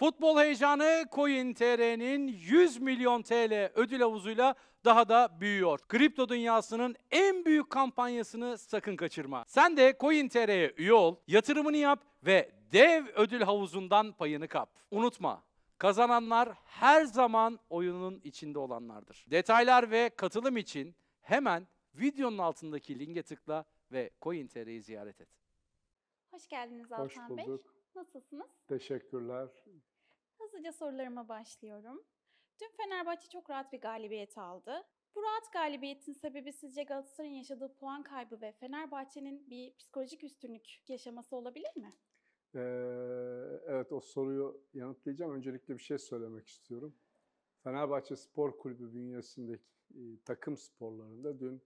Futbol heyecanı Coin TR'nin 100 milyon TL ödül havuzuyla daha da büyüyor. Kripto dünyasının en büyük kampanyasını sakın kaçırma. Sen de Coin TR'ye üye ol, yatırımını yap ve dev ödül havuzundan payını kap. Unutma, kazananlar her zaman oyunun içinde olanlardır. Detaylar ve katılım için hemen videonun altındaki linke tıkla ve Coin TR'yi ziyaret et. Hoş geldiniz Hoş Altan Bey. bulduk. Nasılsınız? Teşekkürler. Hızlıca sorularıma başlıyorum. Dün Fenerbahçe çok rahat bir galibiyet aldı. Bu rahat galibiyetin sebebi sizce Galatasaray'ın yaşadığı puan kaybı ve Fenerbahçe'nin bir psikolojik üstünlük yaşaması olabilir mi? Ee, evet o soruyu yanıtlayacağım. Öncelikle bir şey söylemek istiyorum. Fenerbahçe Spor Kulübü bünyesindeki e, takım sporlarında dün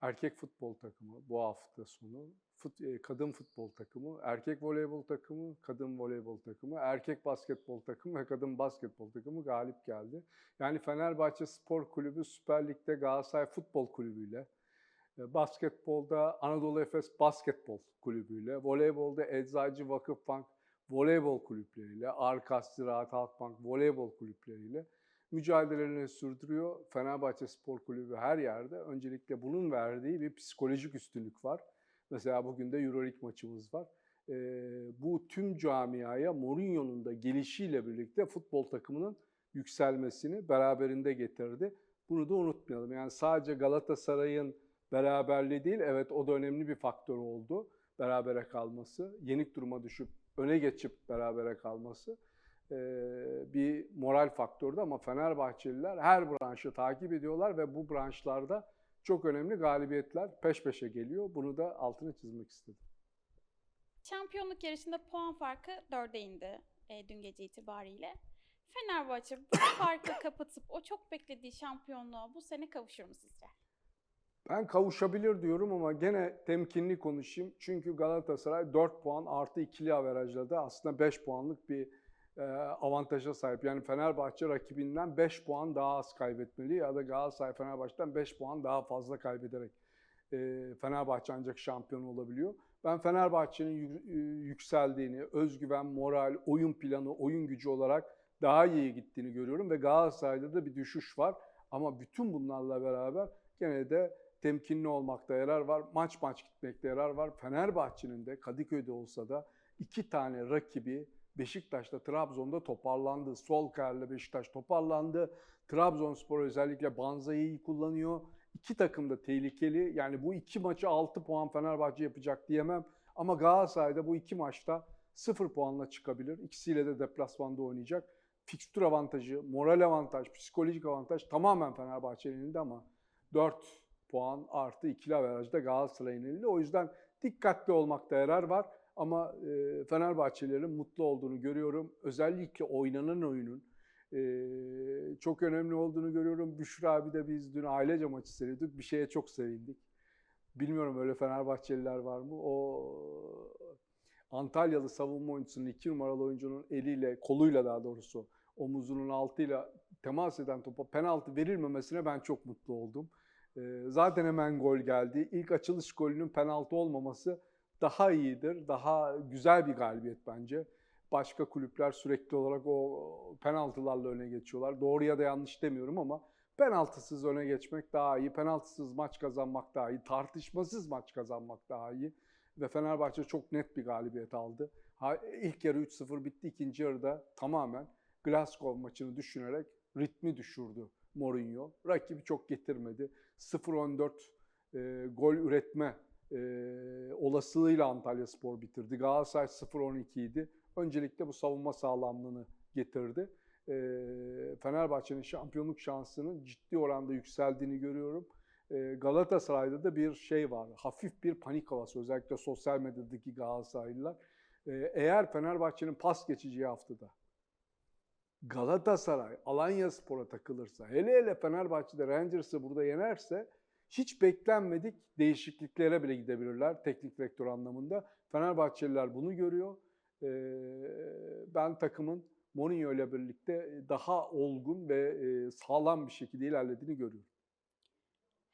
erkek futbol takımı bu hafta sonu, fut, e, kadın futbol takımı, erkek voleybol takımı, kadın voleybol takımı, erkek basketbol takımı ve kadın basketbol takımı galip geldi. Yani Fenerbahçe Spor Kulübü Süper Lig'de Galatasaray Futbol Kulübü ile E, Basketbolda Anadolu Efes Basketbol Kulübü'yle, voleybolda Eczacı Vakıfbank Voleybol Kulüpleriyle, Arkas Ziraat Halkbank Voleybol Kulüpleriyle mücadelelerini sürdürüyor. Fenerbahçe Spor Kulübü her yerde. Öncelikle bunun verdiği bir psikolojik üstünlük var. Mesela bugün de Euroleague maçımız var. E, bu tüm camiaya Mourinho'nun da gelişiyle birlikte futbol takımının yükselmesini beraberinde getirdi. Bunu da unutmayalım. Yani sadece Galatasaray'ın beraberliği değil, evet o da önemli bir faktör oldu. Berabere kalması, yenik duruma düşüp öne geçip berabere kalması eee, bir moral faktördü ama Fenerbahçeliler her branşı takip ediyorlar ve bu branşlarda çok önemli galibiyetler peş peşe geliyor. Bunu da altını çizmek istedim. Şampiyonluk yarışında puan farkı 4'e indi e, dün gece itibariyle. Fenerbahçe bu farkı kapatıp o çok beklediği şampiyonluğa bu sene kavuşur mu sizce? Ben kavuşabilir diyorum ama gene temkinli konuşayım. Çünkü Galatasaray 4 puan artı ikili averajladı. Aslında 5 puanlık bir avantaja sahip. Yani Fenerbahçe rakibinden 5 puan daha az kaybetmeli ya da Galatasaray Fenerbahçe'den 5 puan daha fazla kaybederek Fenerbahçe ancak şampiyon olabiliyor. Ben Fenerbahçe'nin yü- yükseldiğini, özgüven, moral, oyun planı, oyun gücü olarak daha iyi gittiğini görüyorum ve Galatasaray'da da bir düşüş var. Ama bütün bunlarla beraber gene de temkinli olmakta yarar var. Maç maç gitmekte yarar var. Fenerbahçe'nin de Kadıköy'de olsa da iki tane rakibi Beşiktaş'ta Trabzon'da toparlandı. Sol kararlı Beşiktaş toparlandı. Trabzonspor özellikle Banzai'yi kullanıyor. İki takım da tehlikeli. Yani bu iki maçı 6 puan Fenerbahçe yapacak diyemem. Ama Galatasaray'da bu iki maçta 0 puanla çıkabilir. İkisiyle de deplasmanda oynayacak. Fikstür avantajı, moral avantaj, psikolojik avantaj tamamen Fenerbahçe'nin elinde ama 4 puan artı ikili averajda Galatasaray'ın elinde. O yüzden dikkatli olmakta yarar var. Ama e, Fenerbahçelilerin mutlu olduğunu görüyorum. Özellikle oynanan oyunun e, çok önemli olduğunu görüyorum. Büşra abi de biz dün ailece maçı seyrediyorduk. Bir şeye çok sevindik. Bilmiyorum öyle Fenerbahçeliler var mı? O Antalyalı savunma oyuncusunun, iki numaralı oyuncunun eliyle, koluyla daha doğrusu omuzunun altıyla temas eden topa penaltı verilmemesine ben çok mutlu oldum. Ee, zaten hemen gol geldi. İlk açılış golünün penaltı olmaması daha iyidir. Daha güzel bir galibiyet bence. Başka kulüpler sürekli olarak o penaltılarla öne geçiyorlar. Doğru ya da yanlış demiyorum ama penaltısız öne geçmek daha iyi. Penaltısız maç kazanmak daha iyi. Tartışmasız maç kazanmak daha iyi. Ve Fenerbahçe çok net bir galibiyet aldı. İlk yarı 3-0 bitti. ikinci yarıda tamamen Glasgow maçını düşünerek ritmi düşürdü Mourinho. Rakibi çok getirmedi. 0-14 e, gol üretme e, olasılığıyla Antalya Spor bitirdi. Galatasaray 0-12 idi. Öncelikle bu savunma sağlamlığını getirdi. E, Fenerbahçe'nin şampiyonluk şansının ciddi oranda yükseldiğini görüyorum. E, Galatasaray'da da bir şey var. Hafif bir panik havası özellikle sosyal medyadaki Galatasaraylılar. E, eğer Fenerbahçe'nin pas geçeceği haftada Galatasaray Alanya Spor'a takılırsa, hele hele Fenerbahçe'de Rangers'ı burada yenerse hiç beklenmedik değişikliklere bile gidebilirler teknik direktör anlamında. Fenerbahçeliler bunu görüyor. Ee, ben takımın Mourinho ile birlikte daha olgun ve e, sağlam bir şekilde ilerlediğini görüyorum.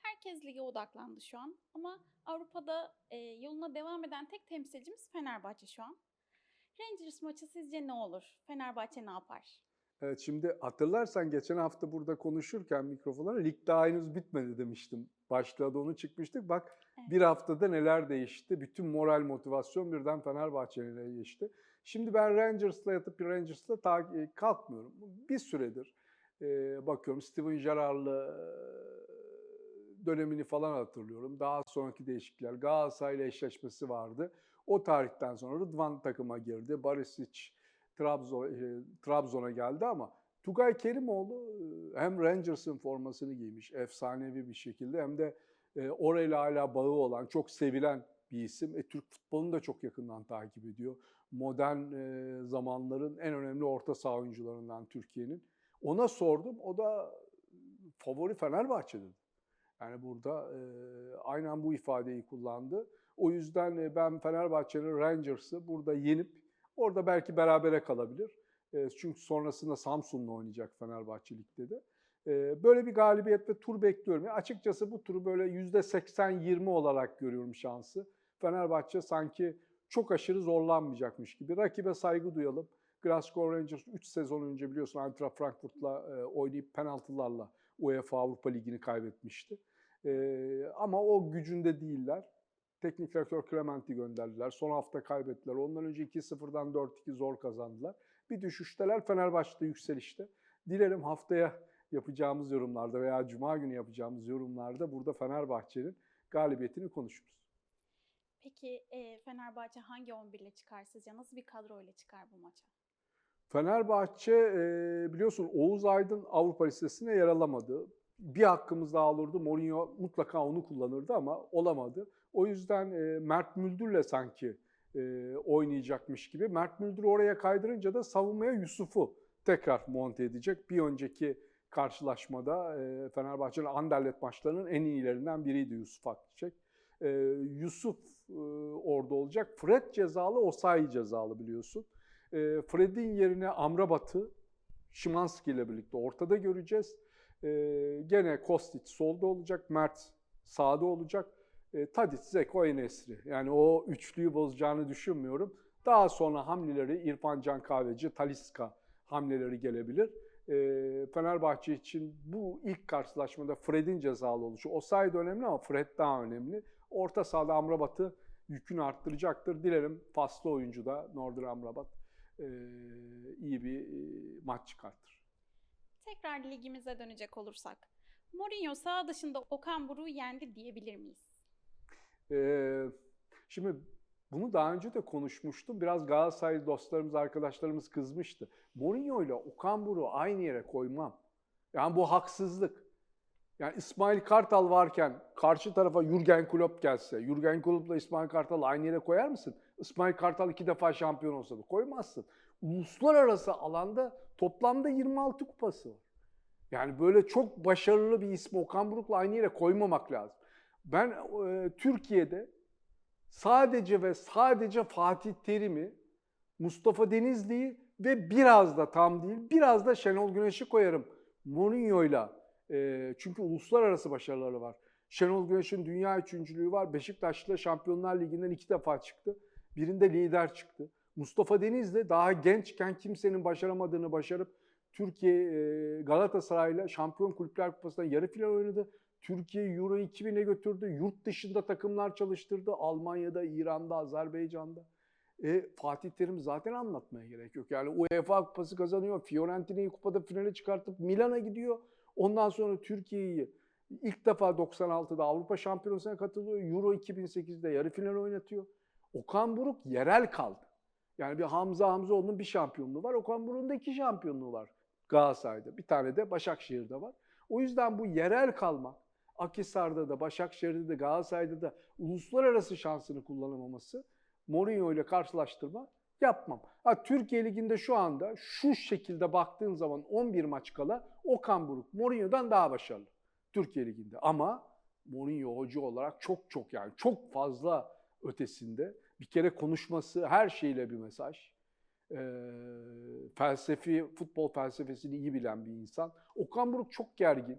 Herkes lige odaklandı şu an ama Avrupa'da e, yoluna devam eden tek temsilcimiz Fenerbahçe şu an. Rangers maçı sizce ne olur? Fenerbahçe ne yapar? Evet şimdi hatırlarsan geçen hafta burada konuşurken mikrofonlara lig daha henüz bitmedi demiştim. Başlığa da onu çıkmıştık. Bak Evet. bir haftada neler değişti. Bütün moral motivasyon birden Fenerbahçe'ye geçti. Şimdi ben Rangers'la yatıp bir Rangers'la e, kalkmıyorum. Bir süredir e, bakıyorum Steven Gerrard'lı e, dönemini falan hatırlıyorum. Daha sonraki değişiklikler. Galatasaray'la eşleşmesi vardı. O tarihten sonra Rıdvan takıma girdi. Barisic Trabzon, e, Trabzon'a geldi ama Tugay Kerimoğlu e, hem Rangers'ın formasını giymiş efsanevi bir şekilde hem de e, orayla hala bağı olan, çok sevilen bir isim. E, Türk futbolunu da çok yakından takip ediyor. Modern e, zamanların en önemli orta saha oyuncularından Türkiye'nin. Ona sordum, o da favori Fenerbahçe dedi. Yani burada e, aynen bu ifadeyi kullandı. O yüzden e, ben Fenerbahçe'nin Rangers'ı burada yenip orada belki berabere kalabilir. E, çünkü sonrasında Samsun'la oynayacak Fenerbahçe Lig'de de. E, böyle bir galibiyet ve tur bekliyorum. Ya açıkçası bu turu böyle %80-20 olarak görüyorum şansı. Fenerbahçe sanki çok aşırı zorlanmayacakmış gibi. Rakibe saygı duyalım. Glasgow Rangers 3 sezon önce biliyorsun Eintracht Frankfurt'la e, oynayıp penaltılarla UEFA Avrupa Ligi'ni kaybetmişti. E, ama o gücünde değiller. Teknik direktör Clementi gönderdiler. Son hafta kaybettiler. Ondan önce 2-0'dan 4-2 zor kazandılar. Bir düşüşteler. Fenerbahçe'de yükselişte. Dilerim haftaya yapacağımız yorumlarda veya Cuma günü yapacağımız yorumlarda burada Fenerbahçe'nin galibiyetini konuşuruz. Peki e, Fenerbahçe hangi 11 ile çıkar sizce? Nasıl bir kadroyla çıkar bu maça? Fenerbahçe e, biliyorsun Oğuz Aydın Avrupa listesine yer alamadı. Bir hakkımız daha olurdu. Mourinho mutlaka onu kullanırdı ama olamadı. O yüzden e, Mert Müldür'le sanki e, oynayacakmış gibi. Mert Müldür oraya kaydırınca da savunmaya Yusuf'u tekrar monte edecek. Bir önceki karşılaşmada e, Fenerbahçe'nin Anderlet maçlarının en iyilerinden biriydi Yusuf Akçek. E, Yusuf e, orada olacak. Fred cezalı, Osayi cezalı biliyorsun. E, Fred'in yerine Amrabat'ı Şimanski ile birlikte ortada göreceğiz. E, gene Kostic solda olacak, Mert sağda olacak. E, Tadic, Zeko, Enesri. Yani o üçlüyü bozacağını düşünmüyorum. Daha sonra hamleleri İrfan Can Kahveci, Taliska hamleleri gelebilir. E, Fenerbahçe için bu ilk karşılaşmada Fred'in cezalı oluşu. O sayede önemli ama Fred daha önemli. Orta sahada Amrabat'ı yükünü arttıracaktır. Dilerim faslı oyuncu da Nordir Amrabat e, iyi bir e, maç çıkartır. Tekrar ligimize dönecek olursak. Mourinho sağ dışında Okan Buruk'u yendi diyebilir miyiz? Ee, şimdi bunu daha önce de konuşmuştum. Biraz Galatasaray dostlarımız, arkadaşlarımız kızmıştı. Mourinho ile Okan Buruk'u aynı yere koymam. Yani bu haksızlık. Yani İsmail Kartal varken karşı tarafa Jurgen Klopp gelse, Jurgen Klopp'la İsmail Kartal'ı aynı yere koyar mısın? İsmail Kartal iki defa şampiyon olsa da koymazsın. Uluslararası alanda toplamda 26 kupası var. Yani böyle çok başarılı bir ismi Okan Buruk'la aynı yere koymamak lazım. Ben e, Türkiye'de sadece ve sadece Fatih Terim'i, Mustafa Denizli'yi ve biraz da tam değil, biraz da Şenol Güneş'i koyarım Mourinho'yla. E, çünkü uluslararası başarıları var. Şenol Güneş'in dünya üçüncülüğü var. Beşiktaş'la Şampiyonlar Ligi'nden iki defa çıktı. Birinde lider çıktı. Mustafa Denizli daha gençken kimsenin başaramadığını başarıp Türkiye e, Galatasaray'la Şampiyon Kulüpler Kupası'nda yarı final oynadı. Türkiye Euro 2000'e götürdü. Yurt dışında takımlar çalıştırdı. Almanya'da, İran'da, Azerbaycan'da. E, Fatih Terim zaten anlatmaya gerek yok. Yani UEFA Kupası kazanıyor. Fiorentina'yı kupada finale çıkartıp Milan'a gidiyor. Ondan sonra Türkiye'yi ilk defa 96'da Avrupa Şampiyonası'na katılıyor. Euro 2008'de yarı final oynatıyor. Okan Buruk yerel kaldı. Yani bir Hamza Hamzoğlu'nun bir şampiyonluğu var. Okan Buruk'un da iki şampiyonluğu var Galatasaray'da. Bir tane de Başakşehir'de var. O yüzden bu yerel kalmak, Akhisar'da da, Başakşehir'de de, Galatasaray'da da uluslararası şansını kullanamaması, Mourinho ile karşılaştırma yapmam. Ha, Türkiye Ligi'nde şu anda şu şekilde baktığın zaman 11 maç kala Okan Buruk Mourinho'dan daha başarılı Türkiye Ligi'nde. Ama Mourinho hoca olarak çok çok yani çok fazla ötesinde. Bir kere konuşması her şeyle bir mesaj. Ee, felsefi, futbol felsefesini iyi bilen bir insan. Okan Buruk çok gergin.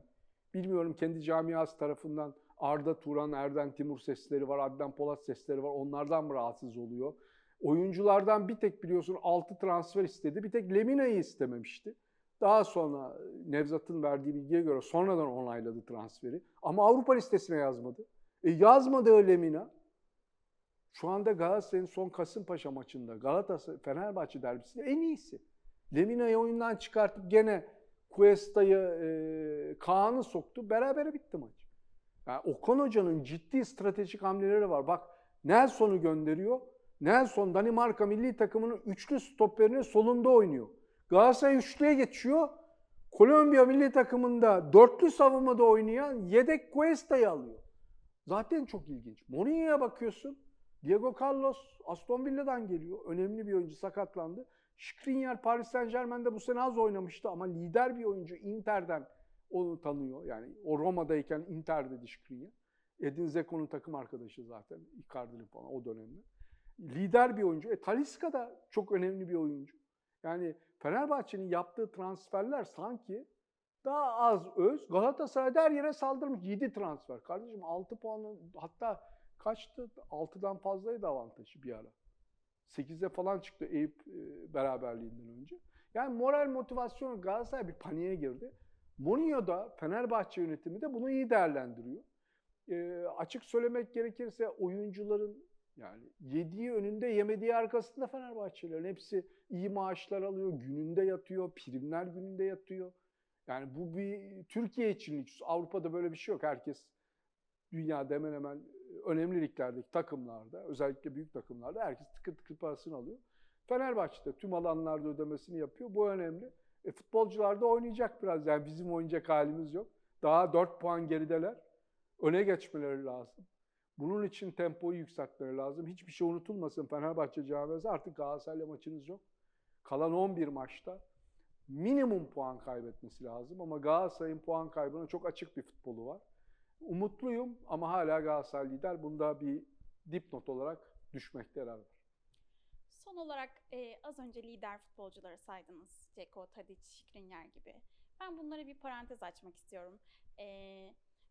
Bilmiyorum kendi camiası tarafından Arda Turan, Erden Timur sesleri var, Adnan Polat sesleri var. Onlardan mı rahatsız oluyor? oyunculardan bir tek biliyorsun 6 transfer istedi. Bir tek Lemina'yı istememişti. Daha sonra Nevzat'ın verdiği bilgiye göre sonradan onayladı transferi. Ama Avrupa listesine yazmadı. E yazmadı Lemina. Şu anda Galatasaray'ın son Kasımpaşa maçında Galatasaray Fenerbahçe derbisinde en iyisi. Lemina'yı oyundan çıkartıp gene Cuesta'yı, e, Kaan'ı soktu. Berabere bitti maç. Yani Okan Hoca'nın ciddi stratejik hamleleri var. Bak Nelson'u gönderiyor. Nelson Danimarka milli takımının üçlü stoperinin solunda oynuyor. Galatasaray üçlüye geçiyor. Kolombiya milli takımında dörtlü savunmada oynayan yedek Cuesta'yı alıyor. Zaten çok ilginç. Mourinho'ya bakıyorsun. Diego Carlos Aston Villa'dan geliyor. Önemli bir oyuncu sakatlandı. Skriniar Paris Saint Germain'de bu sene az oynamıştı ama lider bir oyuncu Inter'den onu tanıyor. Yani o Roma'dayken Inter dedi Skriniar. Edin Dzeko'nun takım arkadaşı zaten. Icardi'nin falan o dönemde. Lider bir oyuncu. E Talisca da çok önemli bir oyuncu. Yani Fenerbahçe'nin yaptığı transferler sanki daha az öz. Galatasaray'da her yere saldırmış. 7 transfer. Kardeşim 6 puanı hatta kaçtı? 6'dan fazlaydı avantajı bir ara. 8'e falan çıktı Eyüp e, beraberliğinden önce. Yani moral motivasyon Galatasaray bir paniğe girdi. Mourinho da Fenerbahçe yönetimi de bunu iyi değerlendiriyor. E, açık söylemek gerekirse oyuncuların yani yediği önünde yemediği arkasında Fenerbahçelilerin hepsi iyi maaşlar alıyor, gününde yatıyor, primler gününde yatıyor. Yani bu bir Türkiye için. Avrupa'da böyle bir şey yok. Herkes dünyada hemen hemen önemli liglerdeki takımlarda, özellikle büyük takımlarda herkes tıkır tıkır parasını alıyor. Fenerbahçe'de tüm alanlarda ödemesini yapıyor. Bu önemli. E, futbolcular da oynayacak biraz. Yani bizim oynayacak halimiz yok. Daha 4 puan gerideler. Öne geçmeleri lazım. Bunun için tempoyu yükseltmeleri lazım. Hiçbir şey unutulmasın Fenerbahçe camiası. Artık Galatasaray'la maçınız yok. Kalan 11 maçta minimum puan kaybetmesi lazım. Ama Galatasaray'ın puan kaybına çok açık bir futbolu var. Umutluyum ama hala Galatasaray lider. Bunda bir dipnot olarak düşmekte yarar var. Son olarak e, az önce lider futbolcuları saydınız. Ceko, Tadic, Skriniar gibi. Ben bunlara bir parantez açmak istiyorum. E,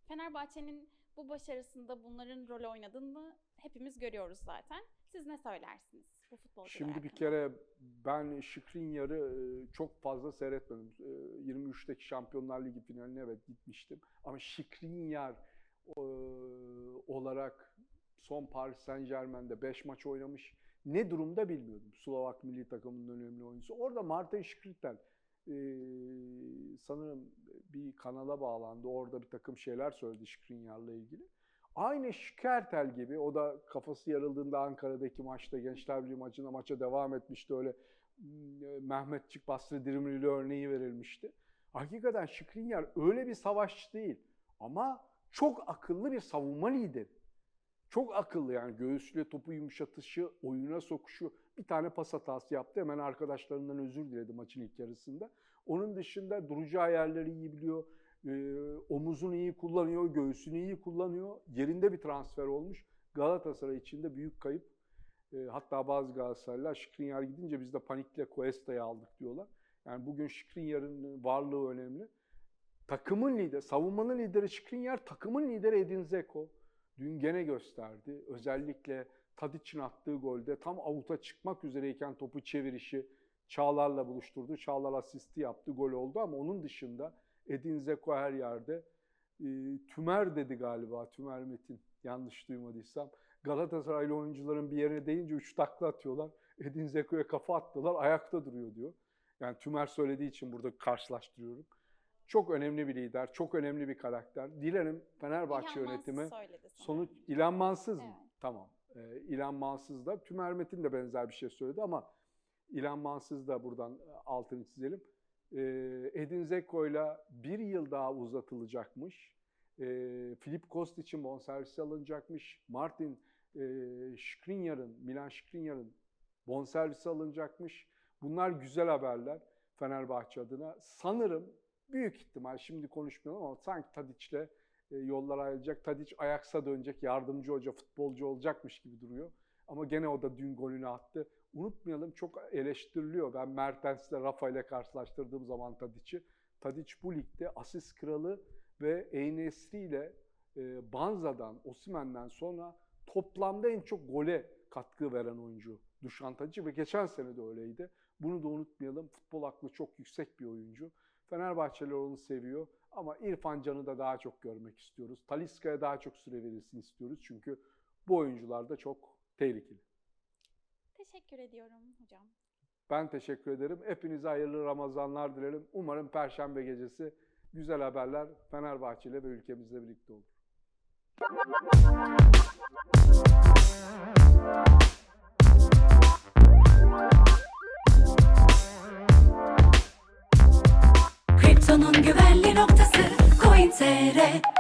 Fenerbahçe'nin bu başarısında bunların rol oynadığını hepimiz görüyoruz zaten. Siz ne söylersiniz bu futbolcular Şimdi bir kere ben Skriniar'ı e, çok fazla seyretmedim. E, 23'teki Şampiyonlar Ligi finaline evet gitmiştim. Ama Skriniar e, olarak son Paris Saint Germain'de 5 maç oynamış. Ne durumda bilmiyordum. Slovak milli takımının önemli oyuncusu. Orada Martin Skritel e, sanırım bir kanala bağlandı. Orada bir takım şeyler söyledi Skriniar'la ilgili. Aynı Şikertel gibi o da kafası yarıldığında Ankara'daki maçta Gençler Birliği maçında maça devam etmişti. Öyle mm, Mehmetçik Basri Dirimlili örneği verilmişti. Hakikaten Şikrinyar öyle bir savaşçı değil ama çok akıllı bir savunma lideri. Çok akıllı yani göğüsüyle topu yumuşatışı, oyuna sokuşu. Bir tane pas hatası yaptı. Hemen arkadaşlarından özür diledi maçın ilk yarısında. Onun dışında duracağı yerleri iyi biliyor. E, omuzunu iyi kullanıyor, göğsünü iyi kullanıyor. Yerinde bir transfer olmuş. Galatasaray için de büyük kayıp. E, hatta bazı Galatasaraylılar Skriniar gidince biz de panikle Cuesta'yı aldık diyorlar. Yani bugün Skriniar'ın varlığı önemli. Takımın lideri, savunmanın lideri Skriniar, takımın lideri Edin Dzeko. Dün gene gösterdi. Özellikle Tadic'in attığı golde tam avuta çıkmak üzereyken topu çevirişi Çağlar'la buluşturdu. Çağlar asisti yaptı, gol oldu ama onun dışında Edin Dzeko her yerde. E, Tümer dedi galiba, Tümer Metin yanlış duymadıysam. Galatasaraylı oyuncuların bir yerine değince üç takla atıyorlar. Edin Dzeko'ya kafa attılar, ayakta duruyor diyor. Yani Tümer söylediği için burada karşılaştırıyorum. Çok önemli bir lider, çok önemli bir karakter. Dilerim Fenerbahçe İlhan yönetimi sonuç İlhan Mansız mı? Evet. Tamam. Ee, İlhan Mansız da Tümer Metin de benzer bir şey söyledi ama İlhan Mansız da buradan e, altını çizelim. Ee, Edin Dzeko'yla bir yıl daha uzatılacakmış. Ee, Filip Kostic'in bonservisi alınacakmış. Martin e, Skriniar'ın, Milan Skriniar'ın bonservisi alınacakmış. Bunlar güzel haberler Fenerbahçe adına. Sanırım büyük ihtimal şimdi konuşmuyorum ama sanki Tadic'le e, yollar ayrılacak. Tadic ayaksa dönecek, yardımcı hoca, futbolcu olacakmış gibi duruyor. Ama gene o da dün golünü attı. Unutmayalım çok eleştiriliyor. Ben Mertens'le Rafa ile karşılaştırdığım zaman Tadic'i. Tadic bu ligde asist kralı ve Enesri ile e, Banza'dan, Osimhen'den sonra toplamda en çok gole katkı veren oyuncu Dušan Tadić ve geçen sene de öyleydi. Bunu da unutmayalım. Futbol aklı çok yüksek bir oyuncu. Fenerbahçeliler onu seviyor ama İrfan Can'ı da daha çok görmek istiyoruz. Taliska'ya daha çok süre verilsin istiyoruz çünkü bu oyuncular da çok tehlikeli. Teşekkür ediyorum hocam. Ben teşekkür ederim. Hepinize hayırlı Ramazanlar dilerim. Umarım Perşembe gecesi güzel haberler Fenerbahçe ile ve ülkemizle birlikte olur. Kriptonun güvenli noktası CoinTR